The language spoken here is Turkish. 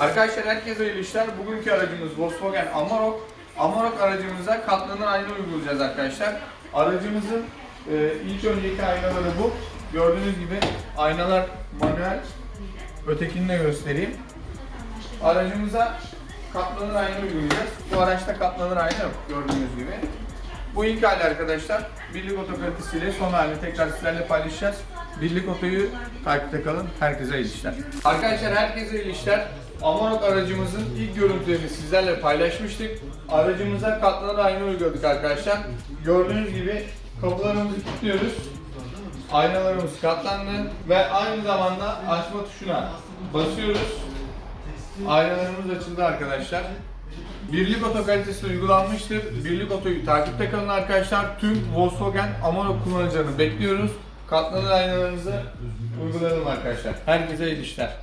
Arkadaşlar herkese hayırlı işler. Bugünkü aracımız Volkswagen Amarok. Amarok aracımıza katlanır ayna uygulayacağız arkadaşlar. Aracımızın e, ilk önceki aynaları bu. Gördüğünüz gibi aynalar manuel. Ötekini de göstereyim. Aracımıza katlanır ayna uygulayacağız. Bu araçta katlanır ayna yok gördüğünüz gibi. Bu ilk hali arkadaşlar. Birlik oto kalitesiyle son halini tekrar sizlerle paylaşacağız. Birlik otoyu takipte kalın. Herkese iyi işler. Arkadaşlar herkese iyi işler. Amarok aracımızın ilk görüntülerini sizlerle paylaşmıştık. Aracımıza katlanır ayna uyguladık arkadaşlar. Gördüğünüz gibi kapılarımızı kilitliyoruz. Aynalarımız katlandı ve aynı zamanda açma tuşuna basıyoruz. Aynalarımız açıldı arkadaşlar. Birlik oto kalitesi uygulanmıştır. Birlik otoyu takipte kalın arkadaşlar. Tüm Volkswagen Amarok kullanıcılarını bekliyoruz. Katlanır aynalarınızı uygulayalım arkadaşlar. Herkese iyi işler.